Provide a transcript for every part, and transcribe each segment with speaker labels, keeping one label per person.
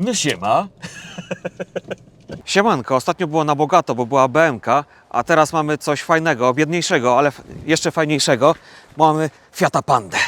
Speaker 1: No siema.
Speaker 2: Siemanko, ostatnio było na bogato, bo była BMK, a teraz mamy coś fajnego, biedniejszego, ale jeszcze fajniejszego. Mamy Fiata Pandę.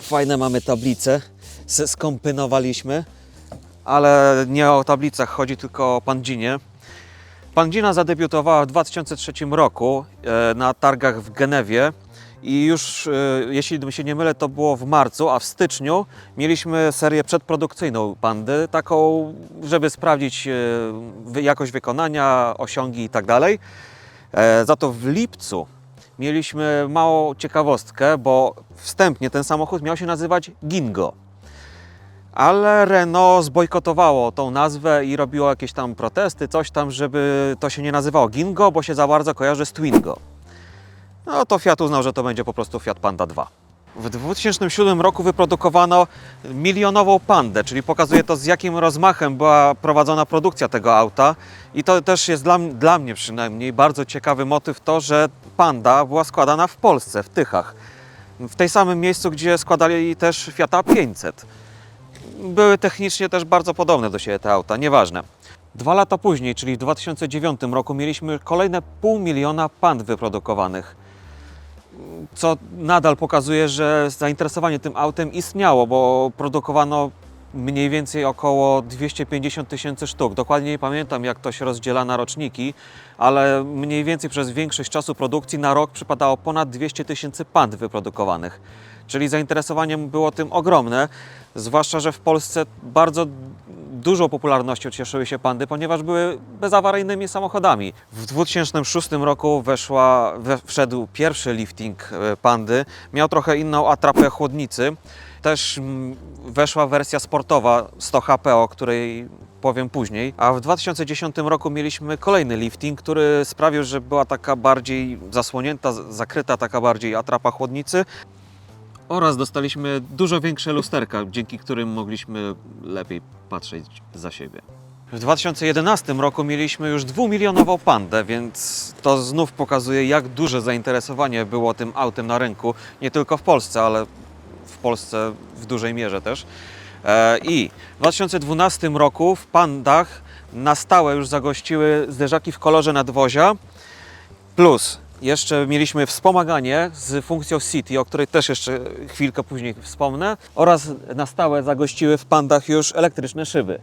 Speaker 2: Fajne mamy tablice, s- skombinowaliśmy, ale nie o tablicach chodzi, tylko o Pandzinie. Pandzina zadebiutowała w 2003 roku e, na targach w Genewie i już, e, jeśli się nie mylę, to było w marcu, a w styczniu mieliśmy serię przedprodukcyjną Pandy, taką, żeby sprawdzić e, jakość wykonania, osiągi i tak. E, Za to w lipcu mieliśmy małą ciekawostkę, bo wstępnie ten samochód miał się nazywać Gingo. Ale Renault zbojkotowało tą nazwę i robiło jakieś tam protesty, coś tam, żeby to się nie nazywało Gingo, bo się za bardzo kojarzy z Twingo. No to Fiat uznał, że to będzie po prostu Fiat Panda 2. W 2007 roku wyprodukowano milionową Pandę, czyli pokazuje to z jakim rozmachem była prowadzona produkcja tego auta. I to też jest dla, dla mnie przynajmniej bardzo ciekawy motyw to, że Panda była składana w Polsce, w Tychach. W tej samym miejscu, gdzie składali też Fiata 500 były technicznie też bardzo podobne do siebie te auta, nieważne. Dwa lata później, czyli w 2009 roku, mieliśmy kolejne pół miliona pand wyprodukowanych. Co nadal pokazuje, że zainteresowanie tym autem istniało, bo produkowano mniej więcej około 250 tysięcy sztuk. Dokładnie nie pamiętam, jak to się rozdziela na roczniki, ale mniej więcej przez większość czasu produkcji na rok przypadało ponad 200 tysięcy pand wyprodukowanych. Czyli zainteresowanie było tym ogromne, zwłaszcza, że w Polsce bardzo dużą popularnością cieszyły się pandy, ponieważ były bezawaryjnymi samochodami. W 2006 roku weszła, we, wszedł pierwszy lifting e, pandy. Miał trochę inną atrapę chłodnicy. Też weszła wersja sportowa 100 HP, o której powiem później. A w 2010 roku mieliśmy kolejny lifting, który sprawił, że była taka bardziej zasłonięta, zakryta taka bardziej atrapa chłodnicy. Oraz dostaliśmy dużo większe lusterka, dzięki którym mogliśmy lepiej patrzeć za siebie. W 2011 roku mieliśmy już dwumilionową pandę, więc to znów pokazuje, jak duże zainteresowanie było tym autem na rynku. Nie tylko w Polsce, ale w Polsce w dużej mierze też. E, I w 2012 roku w pandach na stałe już zagościły zderzaki w kolorze nadwozia, Plus jeszcze mieliśmy wspomaganie z funkcją City, o której też jeszcze chwilkę później wspomnę. Oraz na stałe zagościły w pandach już elektryczne szyby.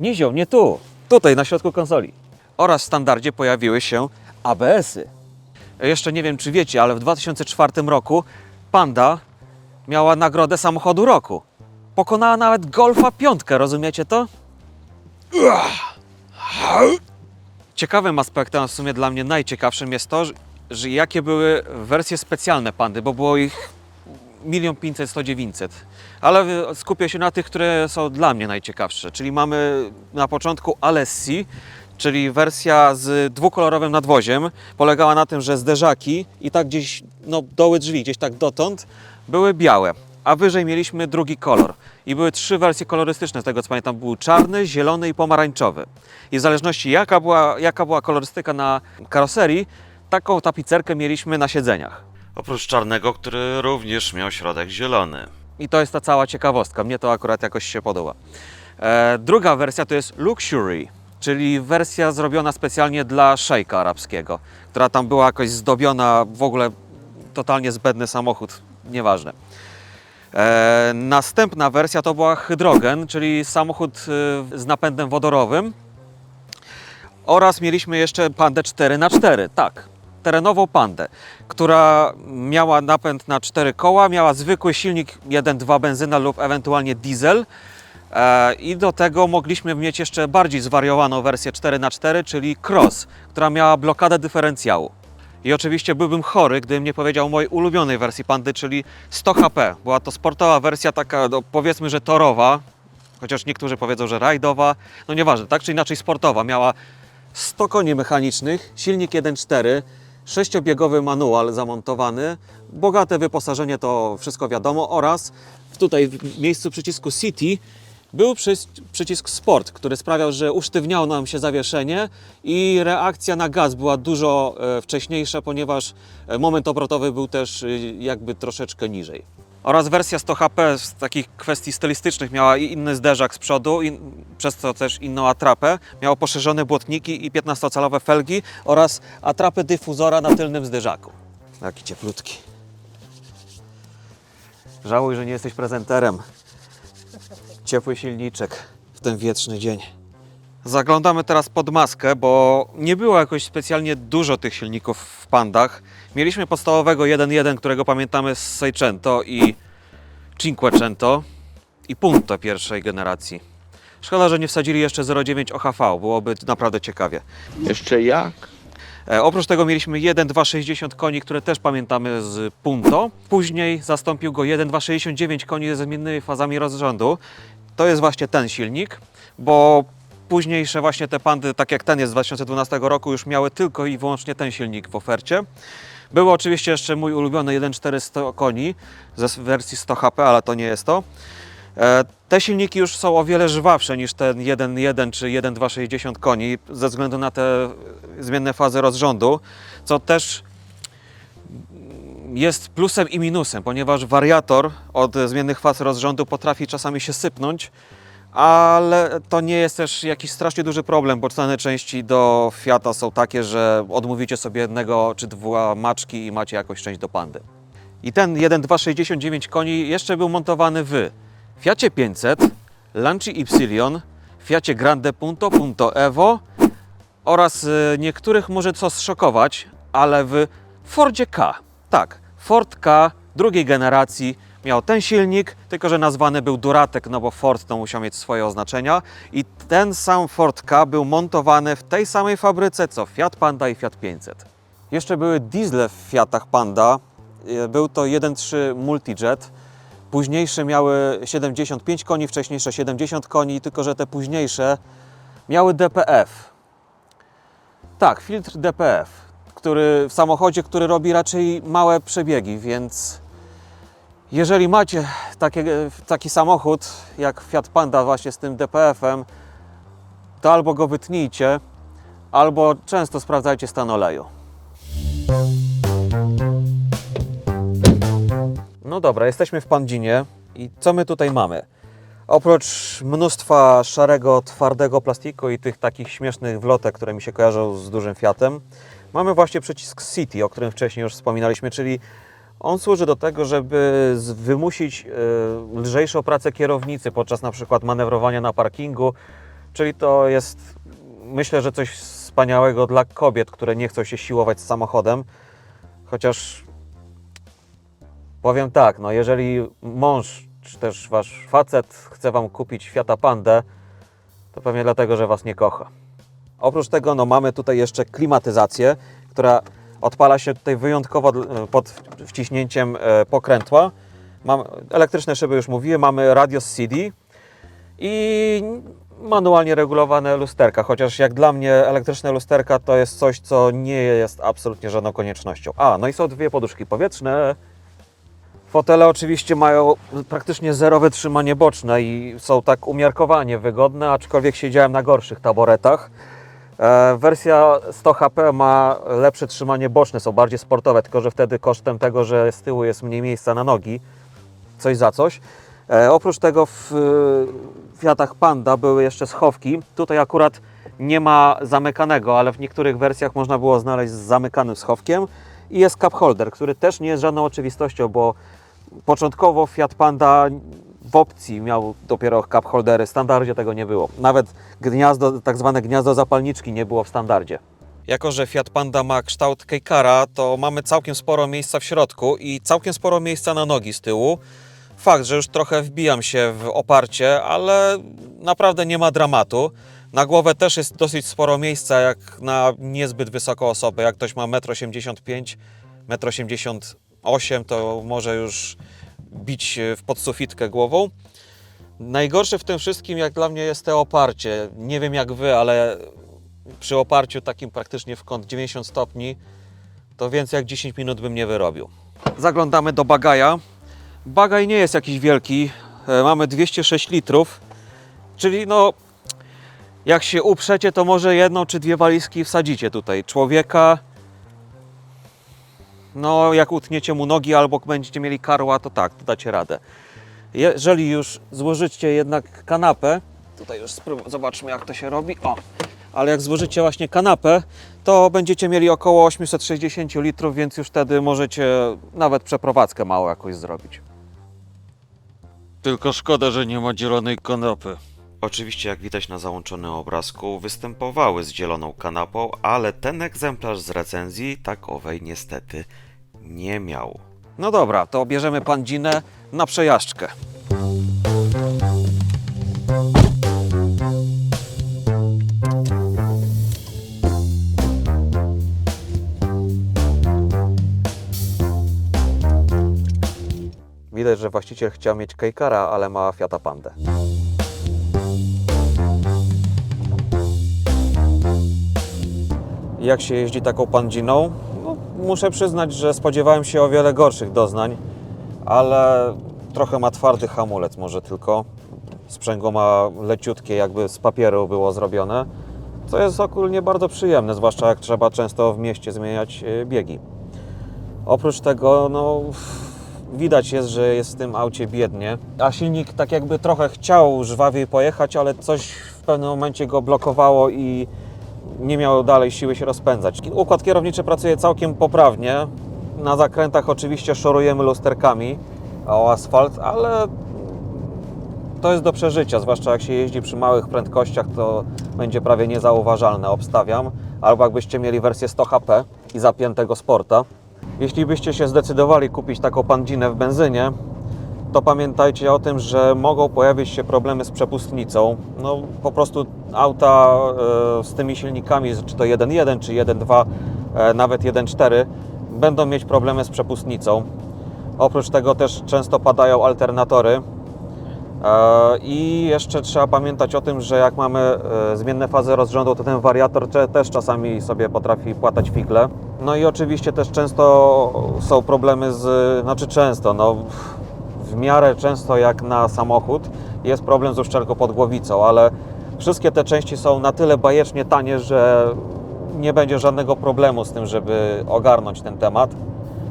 Speaker 2: Nizio, nie tu, tutaj na środku konsoli. Oraz w standardzie pojawiły się ABS-y. Jeszcze nie wiem, czy wiecie, ale w 2004 roku Panda miała nagrodę samochodu roku. Pokonała nawet Golfa piątkę, rozumiecie to? Ciekawym aspektem, w sumie dla mnie najciekawszym jest to, że- jakie były wersje specjalne Pandy, bo było ich milion pięćset, sto dziewięćset. Ale y, skupię się na tych, które są dla mnie najciekawsze. Czyli mamy na początku Alessi, czyli wersja z dwukolorowym nadwoziem. Polegała na tym, że zderzaki i tak gdzieś, no doły drzwi, gdzieś tak dotąd, były białe. A wyżej mieliśmy drugi kolor. I były trzy wersje kolorystyczne, z tego co pamiętam. Był czarny, zielony i pomarańczowy. I w zależności jaka była, jaka była kolorystyka na karoserii, taką tapicerkę mieliśmy na siedzeniach.
Speaker 1: Oprócz czarnego, który również miał środek zielony.
Speaker 2: I to jest ta cała ciekawostka. Mnie to akurat jakoś się podoba. E, druga wersja to jest Luxury, czyli wersja zrobiona specjalnie dla szejka arabskiego, która tam była jakoś zdobiona, w ogóle totalnie zbędny samochód, nieważne. E, następna wersja to była hydrogen, czyli samochód e, z napędem wodorowym. Oraz mieliśmy jeszcze Pandę 4x4, tak, terenową Pandę, która miała napęd na cztery koła, miała zwykły silnik 1.2 benzyna lub ewentualnie diesel. E, I do tego mogliśmy mieć jeszcze bardziej zwariowaną wersję 4x4, czyli Cross, która miała blokadę dyferencjału. I oczywiście byłbym chory, gdybym nie powiedział o mojej ulubionej wersji Pandy, czyli 100 HP. Była to sportowa wersja taka, no, powiedzmy, że torowa, chociaż niektórzy powiedzą, że rajdowa, no nieważne, tak czy inaczej sportowa. Miała 100 koni mechanicznych, silnik 1.4, sześciobiegowy manual zamontowany, bogate wyposażenie to wszystko wiadomo oraz tutaj w miejscu przycisku City był przyc- przycisk Sport, który sprawiał, że usztywniało nam się zawieszenie i reakcja na gaz była dużo e, wcześniejsza, ponieważ e, moment obrotowy był też e, jakby troszeczkę niżej. Oraz wersja 100 HP z takich kwestii stylistycznych miała i inny zderzak z przodu, i, przez co też inną atrapę. Miało poszerzone błotniki i 15-calowe felgi oraz atrapę dyfuzora na tylnym zderzaku. Jaki cieplutki. Żałuj, że nie jesteś prezenterem. Ciepły silniczek w ten wietrzny dzień. Zaglądamy teraz pod maskę, bo nie było jakoś specjalnie dużo tych silników pandach. Mieliśmy podstawowego 1.1, którego pamiętamy z Seicento i Cinquecento i Punto pierwszej generacji. Szkoda, że nie wsadzili jeszcze 0.9 OHV, byłoby naprawdę ciekawie.
Speaker 3: Jeszcze jak?
Speaker 2: E, oprócz tego mieliśmy 1.260 koni, które też pamiętamy z Punto. Później zastąpił go 1.269 koni ze zmiennymi fazami rozrządu. To jest właśnie ten silnik, bo późniejsze właśnie te pandy, tak jak ten jest z 2012 roku, już miały tylko i wyłącznie ten silnik w ofercie. Był oczywiście jeszcze mój ulubiony 1.400 koni ze wersji 100 HP, ale to nie jest to. E, Te silniki już są o wiele żwawsze niż ten 1.1 czy 1.260 koni ze względu na te zmienne fazy rozrządu, co też jest plusem i minusem, ponieważ wariator od zmiennych faz rozrządu potrafi czasami się sypnąć, ale to nie jest też jakiś strasznie duży problem, bo ceny części do Fiata są takie, że odmówicie sobie jednego czy dwa maczki i macie jakąś część do pandy. I ten 1.269 koni jeszcze był montowany w Fiacie 500, Lancia Y, Fiacie Grande Punto, Punto Evo oraz y, niektórych może co zszokować, ale w Fordzie K. Tak, Ford K drugiej generacji miał ten silnik, tylko że nazwany był Duratek, no bo Ford to musiał mieć swoje oznaczenia i ten sam Ford K był montowany w tej samej fabryce co Fiat Panda i Fiat 500. Jeszcze były diesle w Fiatach Panda. Y, Był to 1.3 Multijet. Późniejsze miały 75 koni, wcześniejsze 70 koni, tylko że te późniejsze miały DPF. Tak, filtr DPF, który w samochodzie, który robi raczej małe przebiegi, więc jeżeli macie takie, taki samochód jak Fiat Panda właśnie z tym DPF-em, to albo go wytnijcie, albo często sprawdzajcie stan oleju. No dobra, jesteśmy w Pandzinie i co my tutaj mamy? Oprócz mnóstwa szarego, twardego plastiku i tych takich śmiesznych wlotek, które mi się kojarzą z dużym Fiatem, mamy właśnie przycisk City, o którym wcześniej już wspominaliśmy, czyli on służy do tego, żeby wymusić e, lżejszą pracę kierownicy podczas na przykład manewrowania na parkingu, czyli to jest myślę, że coś wspaniałego dla kobiet, które nie chcą się siłować z samochodem, chociaż Powiem tak, no jeżeli mąż czy też wasz facet chce wam kupić Fiata Pandę, to pewnie dlatego, że was nie kocha. Oprócz tego no, mamy tutaj jeszcze klimatyzację, która odpala się tutaj wyjątkowo dl- pod wciśnięciem e, pokrętła. Mam elektryczne szyby już mówiłem, mamy radio z CD i manualnie regulowane lusterka, chociaż jak dla mnie elektryczne lusterka to jest coś, co nie jest absolutnie żadną koniecznością. A, no i są dwie poduszki powietrzne, Fotele oczywiście mają praktycznie zerowe trzymanie boczne i są tak umiarkowanie wygodne, aczkolwiek siedziałem na gorszych taboretach. E, wersja 100 HP ma lepsze trzymanie boczne, są bardziej sportowe, tylko że wtedy kosztem tego, że z tyłu jest mniej miejsca na nogi, coś za coś. E, oprócz tego w Fiatach Panda były jeszcze schowki. Tutaj akurat nie ma zamykanego, ale w niektórych wersjach można było znaleźć z zamykanym schowkiem. I jest cup holder, który też nie jest żadną oczywistością, bo początkowo Fiat Panda w opcji miał dopiero cup holdery, w standardzie tego nie było. Nawet gniazdo, tak zwane gniazdo zapalniczki nie było w standardzie. Jako, że Fiat Panda ma kształt kejkara, to mamy całkiem sporo miejsca w środku i całkiem sporo miejsca na nogi z tyłu. Fakt, że już trochę wbijam się w oparcie, ale naprawdę nie ma dramatu. Na głowę też jest dosyć sporo miejsca, jak na niezbyt wysoką osobę. Jak ktoś ma 1,85 m, 1,88 m, to może już bić w podsufitkę głową. Najgorsze w tym wszystkim, jak dla mnie, jest te oparcie. Nie wiem jak wy, ale przy oparciu takim praktycznie w kąt 90 stopni, to więcej jak 10 minut bym nie wyrobił. Zaglądamy do bagaja. Bagaj nie jest jakiś wielki. E, Mamy 206 litrów. Czyli no, jak się uprzecie, to może jedną czy dwie walizki wsadzicie tutaj. Człowieka, no jak utniecie mu nogi albo będziecie mieli karła, to tak, to dacie radę. Jeżeli już złożycie jednak kanapę, tutaj już zobaczmy jak to się robi, o, ale jak złożycie właśnie kanapę, to będziecie mieli około 860 litrów, więc już wtedy możecie nawet przeprowadzkę małą jakąś zrobić. Tylko szkoda, że nie ma dzielonej kanapy.
Speaker 1: Oczywiście, jak widać na załączonym obrazku, występowały z zieloną kanapą, ale ten egzemplarz z recenzji takowej niestety nie miał.
Speaker 2: No dobra, to bierzemy pandzinę na przejażdżkę. Widać, że właściciel chciał mieć Kejkara, ale ma Fiata Pandę. Jak się jeździ taką pandziną? Muszę przyznać, że spodziewałem się o wiele gorszych doznań, ale trochę ma twardy hamulec może tylko. Sprzęgło ma leciutkie, jakby z papieru było zrobione, co jest ogólnie bardzo przyjemne, zwłaszcza jak trzeba często w mieście zmieniać e, biegi. Oprócz tego, no, widać jest, że jest w tym aucie biednie, a silnik tak jakby trochę chciał żwawiej pojechać, ale coś w pewnym momencie go blokowało i nie miał dalej siły się rozpędzać. Układ kierowniczy pracuje całkiem poprawnie. Na zakrętach oczywiście szorujemy lusterkami o asfalt, ale to jest do przeżycia, zwłaszcza jak się jeździ przy małych prędkościach, to będzie prawie niezauważalne, obstawiam. Albo jakbyście mieli wersję 100 HP i zapiętego sporta. Jeśli byście się zdecydowali kupić taką pandzinę w benzynie, to pamiętajcie o tym, że mogą pojawić się problemy z przepustnicą. No po prostu auta e, z tymi silnikami, czy to 1.1, czy 1.2, e, nawet 1.4, będą mieć problemy z przepustnicą. Oprócz tego też często padają alternatory. E, I jeszcze trzeba pamiętać o tym, że jak mamy zmienne fazy rozrządu, to ten wariator też czasami sobie potrafi płatać figle. No i oczywiście też często są problemy z, znaczy często, no w miarę często jak na samochód jest problem z uszczelką pod głowicą, ale wszystkie te części są na tyle bajecznie tanie, że nie będzie żadnego problemu z tym, żeby ogarnąć ten temat.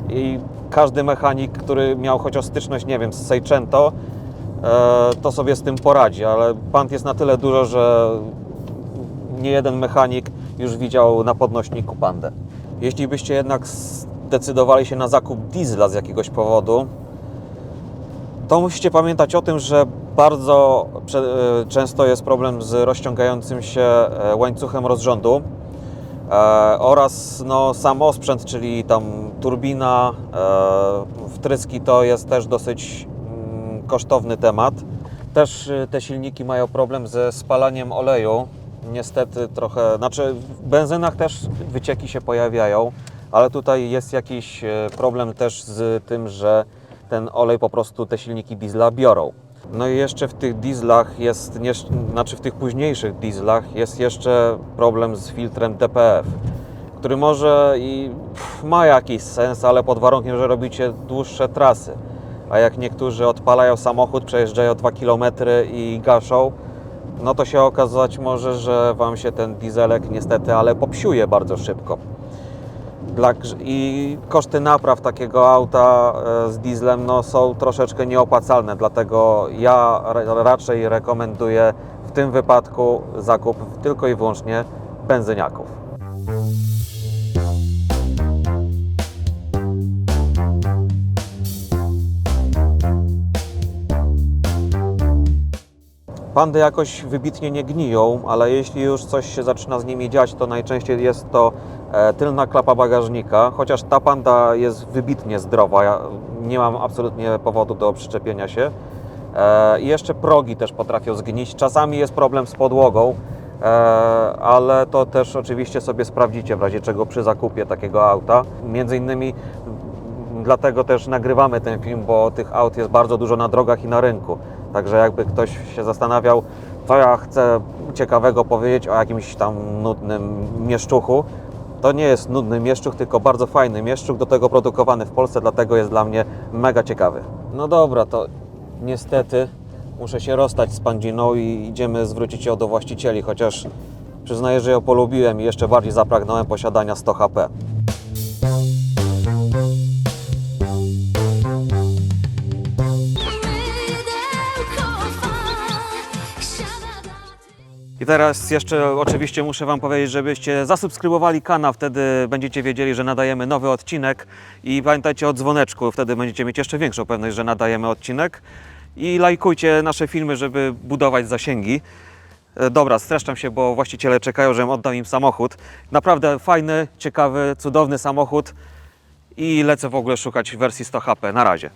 Speaker 2: I każdy mechanik, który miał chociaż styczność, nie wiem, z Seicento, e, to sobie z tym poradzi, ale pant jest na tyle dużo, że nie jeden mechanik już widział na podnośniku pandę. Jeśli byście jednak zdecydowali się na zakup diesla z jakiegoś powodu, to musicie pamiętać o tym, że bardzo e, często jest problem z rozciągającym się e, łańcuchem rozrządu e, oraz no, sam osprzęt, czyli tam turbina, wtryski to jest też dosyć mm, kosztowny temat. Też te silniki mają problem ze spalaniem oleju. Niestety trochę, znaczy w benzynach też wycieki się pojawiają, ale tutaj jest jakiś problem też z tym, że ten olej po prostu te silniki diesla biorą. No i jeszcze w tych dieslach jest, nie, znaczy w tych późniejszych dieslach jest jeszcze problem z filtrem DPF, który może i pff, ma jakiś sens, ale pod warunkiem, że robicie dłuższe trasy. A jak niektórzy odpalają samochód, przejeżdżają 2 km i gaszą, no to się okazać może, że Wam się ten dieselek niestety, ale popsiuje bardzo szybko. Dla, I koszty napraw takiego auta e, z dieslem no, są troszeczkę nieopłacalne, dlatego ja ra- raczej rekomenduję w tym wypadku zakup tylko i wyłącznie benzyniaków. Pandy jakoś wybitnie nie gniją, ale jeśli już coś się zaczyna z nimi dziać, to najczęściej jest to e, tylna klapa bagażnika, chociaż ta panda jest wybitnie zdrowa. Ja nie mam absolutnie powodu do przyczepienia się. E, I jeszcze progi też potrafią zgnić. Czasami jest problem z podłogą, e, ale to też oczywiście sobie sprawdzicie w razie czego przy zakupie takiego auta. Między innymi Dlatego też nagrywamy ten film, bo tych aut jest bardzo dużo na drogach i na rynku. Także jakby ktoś się zastanawiał, co ja chcę ciekawego powiedzieć o jakimś tam nudnym mieszczuchu, to nie jest nudny mieszczuch, tylko bardzo fajny mieszczuch, do tego produkowany w Polsce, dlatego jest dla mnie mega ciekawy. No dobra, to niestety muszę się rozstać z Pandziną i idziemy zwrócić ją do właścicieli, chociaż przyznaję, że ją polubiłem i jeszcze bardziej zapragnąłem posiadania 100 HP. I teraz jeszcze oczywiście muszę Wam powiedzieć, żebyście zasubskrybowali kanał, wtedy będziecie wiedzieli, że nadajemy nowy odcinek i pamiętajcie o dzwoneczku, wtedy będziecie mieć jeszcze większą pewność, że nadajemy odcinek i lajkujcie nasze filmy, żeby budować zasięgi. E, Dobra, streszczam się, bo właściciele czekają, żebym oddał im samochód. Naprawdę fajny, ciekawy, cudowny samochód i lecę w ogóle szukać wersji 100 HP. Na razie.